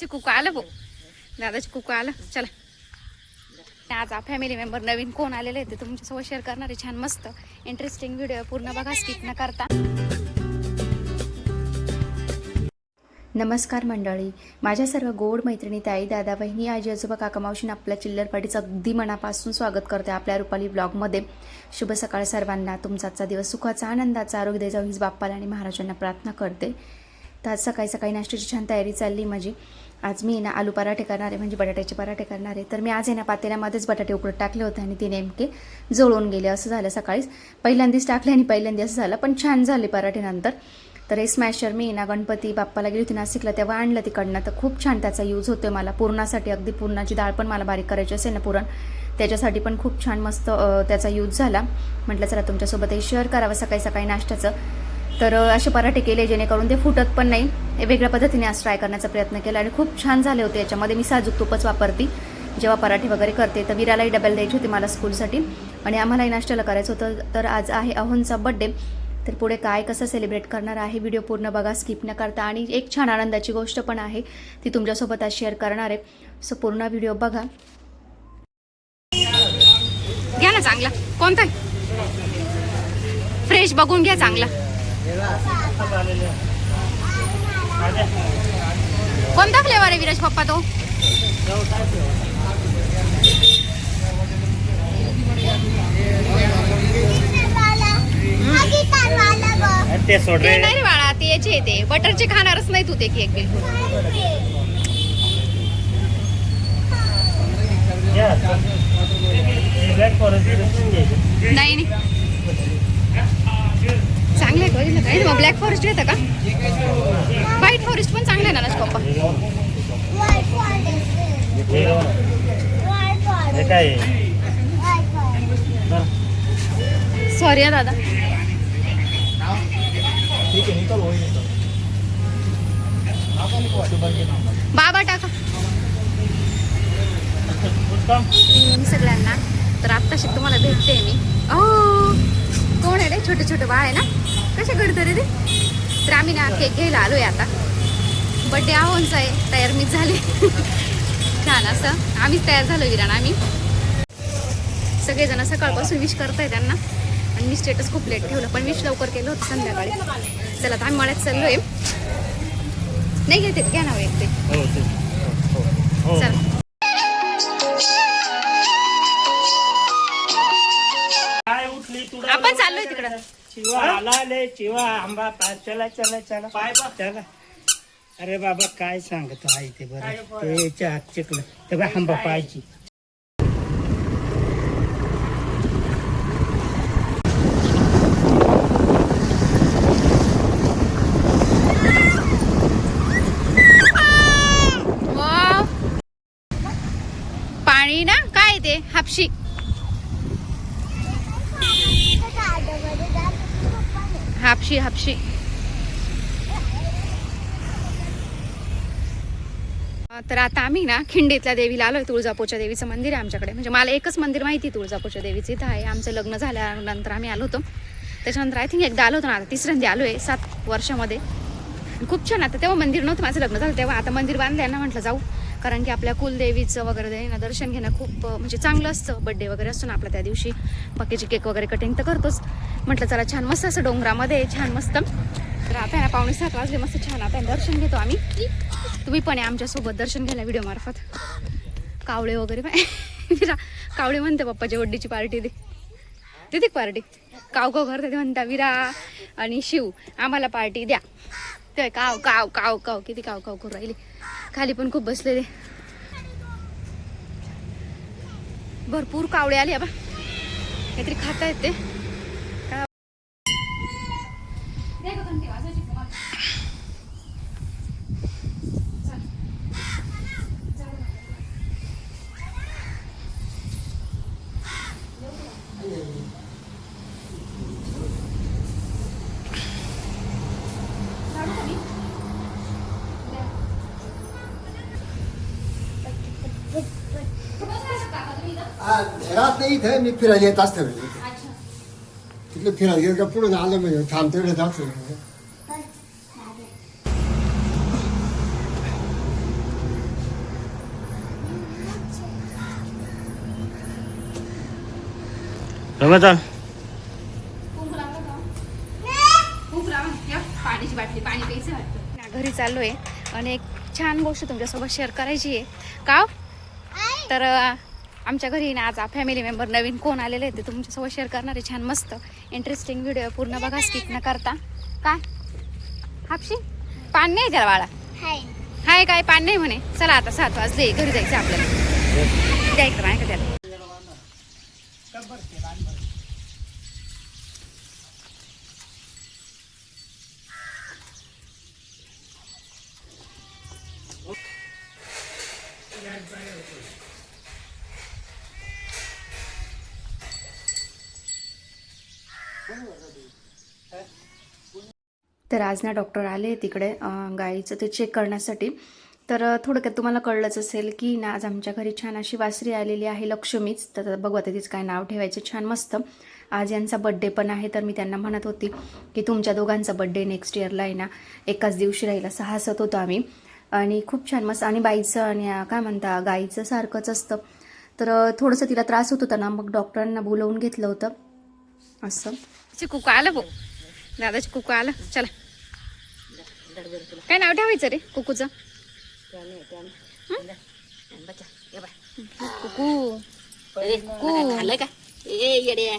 दादाचे कुकू आलं भाऊ. दादाचे कुकू आलं. चला. आज फॅमिली मेंबर नवीन कोण आलेले आहे ते तुमच्यासोबत शेअर करणार आहे. छान मस्त इंटरेस्टिंग व्हिडिओ पूर्ण बघा. स्किप न करता. नमस्कार मंडळी. माझ्या सर्व गोड मैत्रिणी ताई दादा बहिणी आजी आजोबा काका मावशीने आपल्या चिल्लरपाटीचं अगदी मनापासून स्वागत करते आपल्या रुपाली ब्लॉगमध्ये शुभ सकाळ सर्वांना. तुमचा आजचा दिवस सुखाचा आनंदाचा आरोग्य द्यायचा हीच बाप्पाला आणि महाराजांना प्रार्थना करते. तर आज सकाळी सकाळी नाश्त्याची छान तयारी चालली माझी. आज मी ना आलू पराठे करणार आहे म्हणजे बटाट्याचे पराठे करणार आहे. तर मी आज आहे ना पातेल्यामध्येच बटाटे उकडत टाकले होते आणि ते नेमके जळून गेले असं झालं सकाळीच. पहिल्यांदाच टाकले आणि पहिल्यांदा असं झालं पण छान झाले पराठे नंतर. तर हे स्मॅशर मी ना गणपती बाप्पाला गेली होती नाशिकला तेव्हा आणलं तिकडनं. तर खूप छान त्याचा यूज होतोय मला. पुरणासाठी अगदी पुरणाची डाळ पण मला बारीक करायची असेल ना पुरण त्याच्यासाठी पण खूप छान मस्त त्याचा यूज झाला. म्हटलं चला तुमच्यासोबत हे शेअर करावं सकाळी सकाळी नाश्त्याचं. तर असे पराठे केले जेणेकरून ते फुटत पण नाही. हे वेगळ्या पद्धतीने आज ट्राय करण्याचा प्रयत्न केला आणि खूप छान झाले होते. याच्यामध्ये मी साजूक तूपच वापरते. जेव्हा पराठे वगैरे करते तर विरालाही डबल द्यायची होती मला स्कूलसाठी आणि आम्हालाही नाश्त्याला करायचं होतं. तर आज आहे अहोंचा बड्डे तर पुढे काय कसं सेलिब्रेट करणार आहे व्हिडिओ पूर्ण बघा स्किप न करता. आणि एक छान आनंदाची गोष्ट पण आहे ती तुमच्यासोबत आज शेअर करणार आहे. सो पूर्ण व्हिडिओ बघा. घ्या ना चांगला. कोणता? फ्रेश बघून घ्या चांगला. कोणता फ्लेवर आहे विराज पप्पा तो? ते सोड रे. नाही बाळा ते याचे ते. बटरचे खाणारच नाही तू ते केक बिलकुल. नाही नाही. चांगलं बघितलं काय मग ब्लॅक फॉरेस्ट घेतं का? व्हाईट फॉरेस्ट पण चांगलं ना पप्पा? हे. सॉरी हा दादा. बाबा टाका. सगळ्यांना तर आत्ताशी तुम्हाला भेटते मी. ओ कोण आहे रे? छोटे छोटे बाळ आहे ना? कसे घडतं रे ते? तर आम्ही ना केक घ्यायला आलोय आता. बड्डे आहोंचा आहे. तयार मीच झाले. छान असं. आम्हीच तयार झालो विराण आम्ही. सगळेजण सकाळपासून विश करताय त्यांना. आणि मी स्टेटस खूप लेट ठेवलं पण विश लवकर केलं होतं संध्याकाळी. चला आता आम्ही मळ्यात चाललोय. नाही घेते घ्या ना हो एक ते. हो हो. चला. चिवा आला चिवा आंबा पा चला चला चला. पाय चला. अरे बाबा काय सांगतो आहे ते बरं. त्याच्या हात चिकलं. ते बघ आंबा पाहायची. पाणी ना? काय ते? हापशी. हापशी हापशी. तर आता आम्ही ना खिंडीतल्या देवीला आलोय तुळजापूरच्या देवीचं मंदिर आहे आमच्याकडे. म्हणजे मला एकच मंदिर माहिती आहे तुळजापूरच्या देवीचं. इथं आहे. आमचं लग्न झाल्यानंतर आम्ही आलो होतो. त्याच्यानंतर आय थिंक एकदा आलो होतो ना आता तिसऱ्यांदा आलो आहे सात वर्षामध्ये. खूप छान आता तेव्हा मंदिर नव्हतं माझं लग्न झालं तेव्हा. आता मंदिर बांधलं ना म्हटलं जाऊ. कारण की आपल्या कुलदेवीचं वगैरे ते ना दर्शन घेणं खूप म्हणजे चांगलं असतं. बड्डे वगैरे असतो ना आपला त्या दिवशी. बाकीचे केक वगैरे कटिंग तर करतोच. म्हटलं चला छान मस्त असं डोंगरामध्ये छान मस्त. तर आता ना पावणे सात वाजले मस्त छान. आता दर्शन घेतो आम्ही. तुम्ही पण आहे आमच्यासोबत दर्शन घ्यायला व्हिडिओ मार्फत. कावळे वगैरे विरा कावळे म्हणते पप्पाच्या वड्डीची पार्टी दे. देते पार्टी काव काव करते म्हणता विरा आणि शिव आम्हाला पार्टी द्या. ते काव काव काव काव किती काव काव करू राहिले. खाली पण खूप बसलेले. भरपूर कावळे आले बा काहीतरी खाता येते. राहत नाही इथे मी फिरायला येत असते म्हणजे तिकडे फिरायला गेलं का पुढे आलं म्हणजे थांबतो इकडे जातो रमाचा घरी चालू आणि एक छान गोष्ट तुमच्यासोबत शेअर करायची आहे का तर आमच्या घरी ना आज फॅमिली मेंबर नवीन कोण आलेले आहेत ते तुमच्यासोबत शेअर करणार आहे. छान मस्त इंटरेस्टिंग व्हिडिओ पूर्ण बघा स्किप न करता. काय? हापशी? पान नाही त्याला बाळा? हाय. काय? पान नाही म्हणे. चला आता सात वाजले. घरी जायचं आपल्याला. इकडं नाही का त्याला? तर आज ना डॉक्टर आले तिकडे गाईचं ते चेक करण्यासाठी. तर थोडक्यात तुम्हाला कळलंच असेल की ना आज आमच्या घरी छान अशी वासरी आलेली आहे लक्ष्मीच. तर बघू आता तिचं काय नाव ठेवायचं छान मस्त. आज यांचा बड्डे पण आहे तर मी त्यांना म्हणत होती की तुमच्या दोघांचा बड्डे नेक्स्ट इयरला आहे ना. एकाच दिवशी राहील असं हसत होतो आम्ही. आणि खूप छान मस्त आणि बाईचं आणि काय म्हणता गाईचं सारखंच असतं. तर थोडंसं तिला त्रास होत होता ना मग डॉक्टरांना बोलवून घेतलं होतं. असं. कुकू आलं भाऊ? दादाची कुकू आलं. चला. काय नाव ठेवायचं रे कुकूचं? कुकू. झालं का? ए येडे.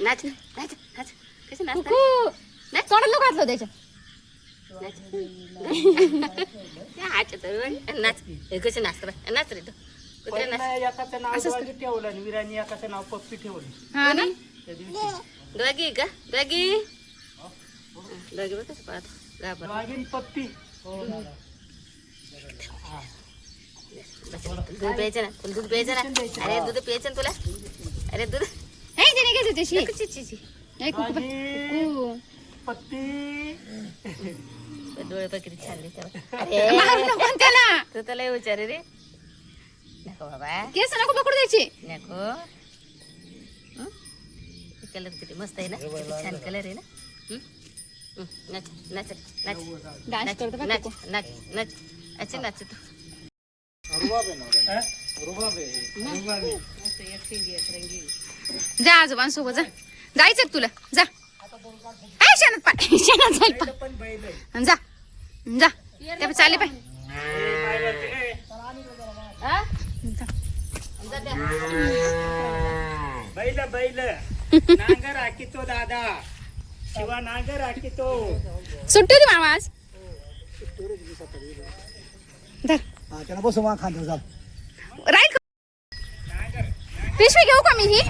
नाच नाच नाच. कसं नाच कुकू. नाही तोंडात घातलं त्याच्या. हाच नाच. हे कसं नाचतं बाय. नाच रे तू. कुत्रे नाच. दोघी ठेवलं आणि वीरांनी एकाचं नाव पप्पी ठेवलं. हा ना? त्या दिवशी. डॉगी का डॉगी डॉगी बघ कसं पाहतो घाबर पप्पी दूध प्यायचं ना तुला दूध प्यायचं ना अरे दूध प्यायचं ना तुला अरे दूध हे त्याने काय तुझ्याशी चिची पत्ती डोळे पकडी छानले त्याला तू त्याला विचारे रे नको बाबा केस नको पकडू देची नको कलर किती मस्त आहे ना? किती छान कलर आहे ना? नाच नाच नाच. नाच नाच? नाच नाच. अच्छा नाच तू. जा आजोबांसोबत जा. जायचं तुला? जा. शेणात पाय शेणात जाईल. आणि जा. जा. त्या चाले पाय. बैल बैल. नांग राखीतो दादा. शिवा नांग सुट्टी दे आवाज त्याला बसू मा चाल राईट पिशवी घेऊ का मी ही?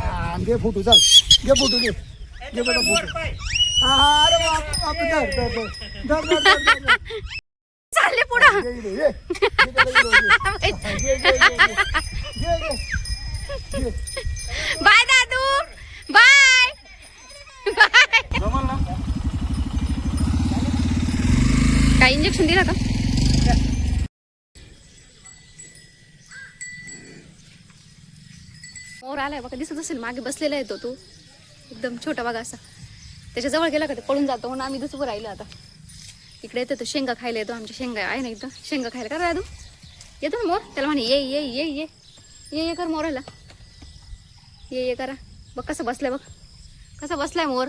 घे फुटू चाल. घे फुटू घे. घे बघा वा, चालले पुढं. Bye bye. बाय काय इंजेक्शन दिलं का? मोर आलाय बघा दिसत असेल मागे बसलेला येतो तो. एकदम छोटा बघा असा. त्याच्याजवळ गेला का ते पळून जातो म्हणून आम्ही दुसरं राहिलो आता. इकडे येतो तो शेंगा खायला येतो आमच्या शेंगा. आहे ना एकदम शेंगा खायला. का दादू येतो ना मोर? त्याला म्हणे ये ये ये ये. ये ये कर मोराला. ये ये करा. बघ कसं बसलाय बघ कसं बसलाय मोर?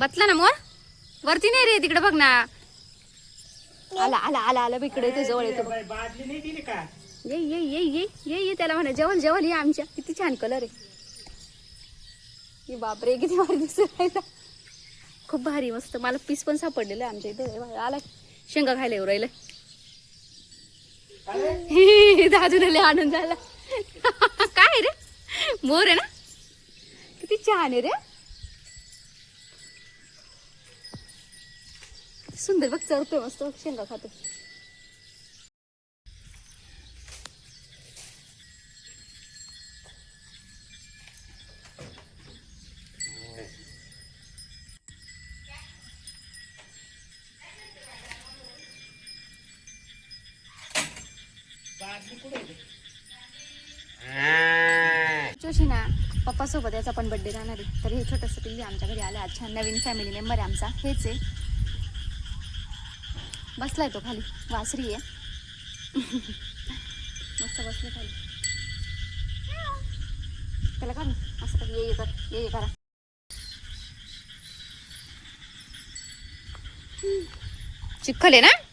बसला ना मोर? वरती नाही रे तिकडे बघ ना. आला आला आला आला इकडे येतो जवळ येतो ये ये ये ये ये ये त्याला म्हणा जेवण जेवण ये आमच्या. किती छान कलर आहे. बापरे किती भारी दिसत खूप भारी मस्त. मला पीस पण सापडलेलं आहे आमच्या इथे. आलाय. शेंगा खायला येऊ राहिलं. लय आनंद झाला. काय रे? मोर आहे ना? किती छान आहे रे. सुंदर बघ चढतोय मस्त शेंगा खातो पप्पासोबत याचा पण बड्डे राहणार आहे. तर हे छोटंसं पिल्ली आमच्या घरी आलं आज छान नवीन फॅमिली मेंबर आहे आमचा. हेच आहे. बसलाय तो खाली. वासरी आहे. मस्त बसलं खाली. त्याला का मस्त ये ये कर. ये ये करा. चिखल आहे ना?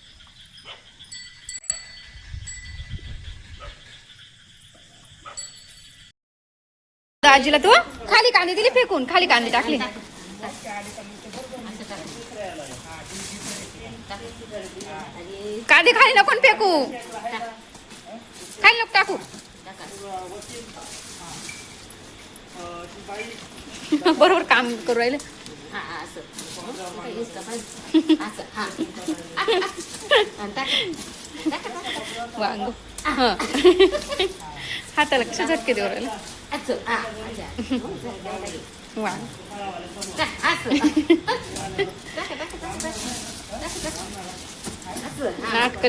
आजीला तू? खाली कांदे दिली फेकून खाली कांदे टाकले. कांदे खाली नको फेकू. खाली नको टाकू. बरोबर काम करू राहिले. वांग. हाताला कशा झटके देऊ राहिले? वांग.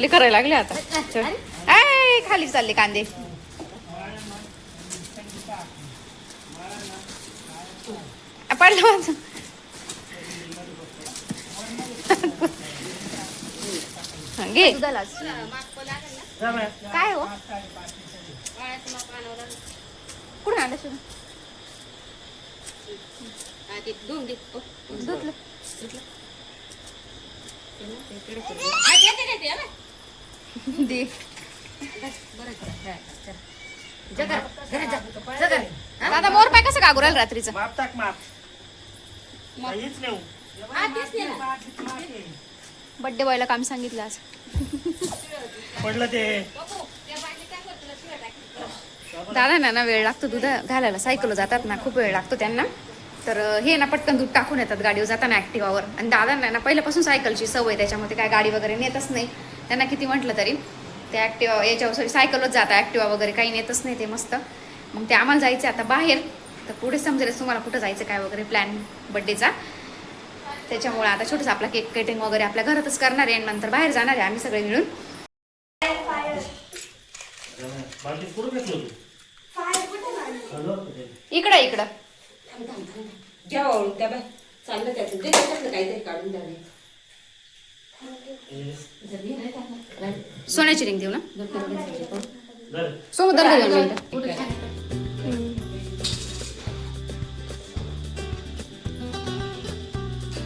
करायला लागले आता. आय खाली चालले कांदे. पडलं माझं. घे काय हो? कुठून आणलं शुद्ध दादा मोर पाय कसं कागुराल रात्रीचं? माप बड्डे बॉयला काम सांगितलं आज. पडलं ते. दादा ना ना वेळ लागतो दूध घालायला. सायकल जातात ना खूप वेळ लागतो त्यांना. तर हे ना पटकन दूध टाकून येतात गाडीवर जाताना ॲक्टिवावर आणि दादांना ना पहिल्यापासून सायकलची सवय त्याच्यामध्ये काय गाडी वगैरे नेतच नाही. त्यांना किती म्हटलं तरी ते ॲक्टिवा याच्यावर सॉरी सायकलच जातात ॲक्टिवा वगैरे काही नेतच नाही ते मस्त. मग ते आम्हाला जायचं आता बाहेर. तर पुढे समजेल तुम्हाला कुठं जायचं काय वगैरे प्लॅन बड्डेचा त्याच्यामुळे आता छोटंसं आपला केक कटिंग वगैरे आपल्या घरातच करणार आहे आणि नंतर बाहेर जाणार आहे आम्ही सगळे मिळून. इकडं इकडं. घ्या वाळून त्या बाय चाललं त्याचं त्याच्यातलं काहीतरी काढून. सोन्याची रिंग देऊ ना. सोबत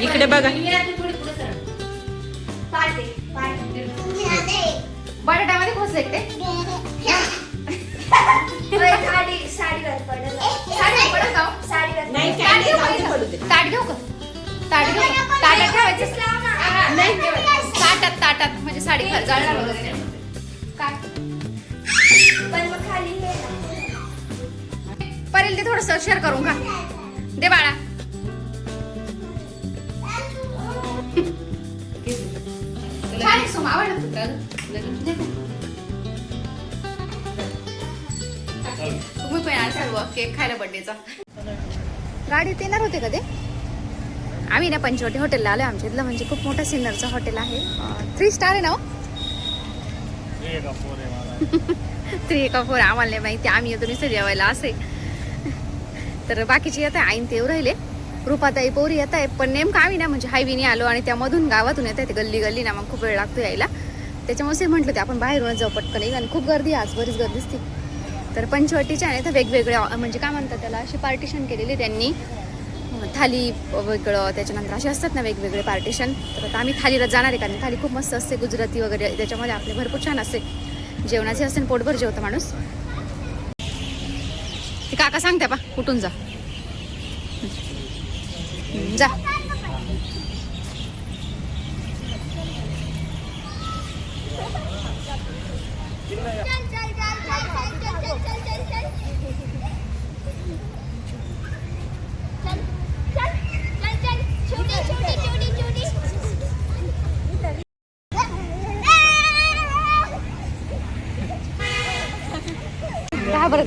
इकडे बघा. बटाट्यामध्ये खोस येते घेऊ का? घेऊ ताटात ताटात म्हणजे साडी परेल ते थोडस शेअर करू का दे बाळा. छान सोमा. तुम्ही पण सर्व केक खायला बर्थडेचा गाडीत येणार होते का ते? आम्ही ना पंचवटी हॉटेलला आलो आमच्या इथलं म्हणजे खूप मोठं सिन्नरचं हॉटेल आहे. थ्री स्टार आहे ना. थ्री एका फोर आम्हाला नाही माहिती. आम्ही येतो नुसतं जेवायला असे तर बाकीचे येत आहे आईन तेव राहिले. रुपाताई पोरी येत आहे पण नेमकं आम्ही ना म्हणजे हायवेने आलो आणि त्यामधून गावातून येत आहे ते गल्ली गल्ली ना मग खूप वेळ लागतो यायला. त्याच्यामुळे म्हटलं ते आपण बाहेरूनच जाऊ पटकन. येईल आणि खूप गर्दी आहे आज बरीच गर्दी असते तर पंचवटीच्या आहे तर वेगवेगळ्या म्हणजे काय म्हणतात त्याला अशी पार्टिशन केलेली त्यांनी. थाली वेगळं त्याच्यानंतर असे असतात ना वेगवेगळे पार्टिशन तर आता आम्ही थालीला जाणार आहे कारण थाली खूप मस्त असते गुजराती वगैरे त्याच्यामध्ये आपले भरपूर छान असते. जेवणाचे असते पोटभर जेवतं माणूस. ते काका सांगते पा कुठून जा. जा.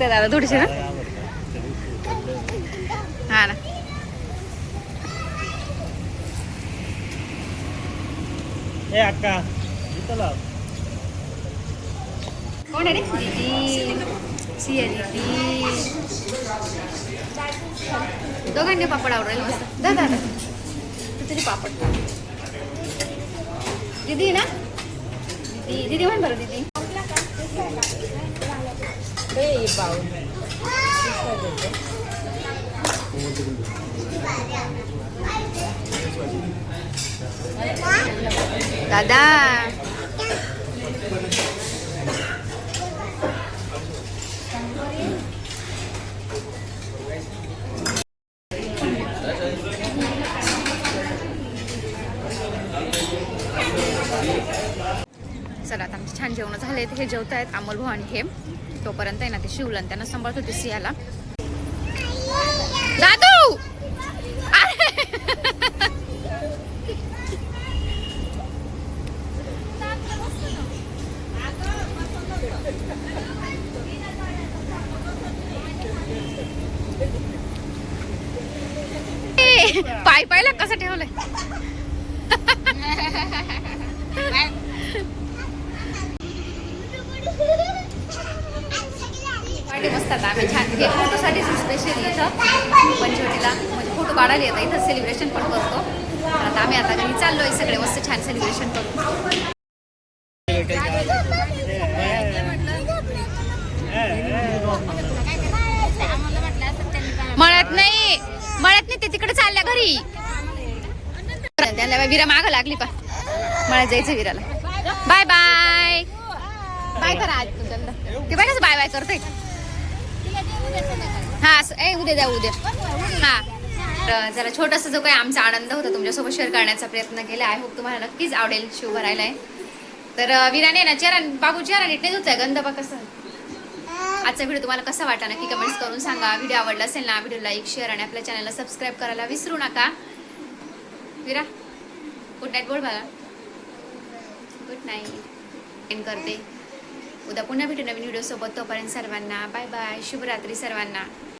का दादा थोडीशी ना. ए अक्का इथं लाव. कोण आहे रे दीदी सिया दीदी दोघांनी पापड आवडेल मस्त दादा तू तरी पापड दीदी ना दीदी दीदी म्हण बरं दीदी दादा. चला आता आमचे छान जेवण झाले हे जेवत आहेत अमोल भाऊ हे. तोपर्यंत आहे ना ते शिवलं त्यांना सांभाळत होते सियाला दादू अरे! ए, पाय पायला कसं ठेवलंय पार्टी मस्त आम्ही छान हे फोटोसाठी स्पेशल इथं पंचवटीला म्हणजे फोटो काढायला येतात इथं सेलिब्रेशन पण करतो. तर आता आम्ही आता घरी चाललोय. सगळे मस्त छान सेलिब्रेशन करू मळत नाही. मळत नाही ते तिकडे चालल्या घरी. त्यांना विरा माग लागली पा मला जायचं विराला. बाय बाय बाय करा आज तू ते बाय कसं बाय बाय करते हा असं ए उद्या द्या उद्या. हा. तर जरा छोटासा जो काही आमचा आनंद होता तुमच्यासोबत शेअर करण्याचा प्रयत्न केला आय होप तुम्हाला नक्कीच आवडेल शिव भरायला आहे तर अं, विराने ना चेहरा बाबू चेहरा नीट नाही होता गंध बा कसं. आजचा व्हिडिओ तुम्हाला कसा वाटा नक्की कमेंट्स करून सांगा. व्हिडिओ आवडला असेल ना व्हिडिओ लाईक शेअर आणि आपल्या चॅनलला सबस्क्राईब करायला विसरू नका. विरा गुड नाईट बोल बघा गुड नाईट एंड करते. उद्या पुन्हा भेटू नवीन व्हिडिओसोबत. तोपर्यंत सर्वांना बाय बाय शुभरात्री सर्वांना.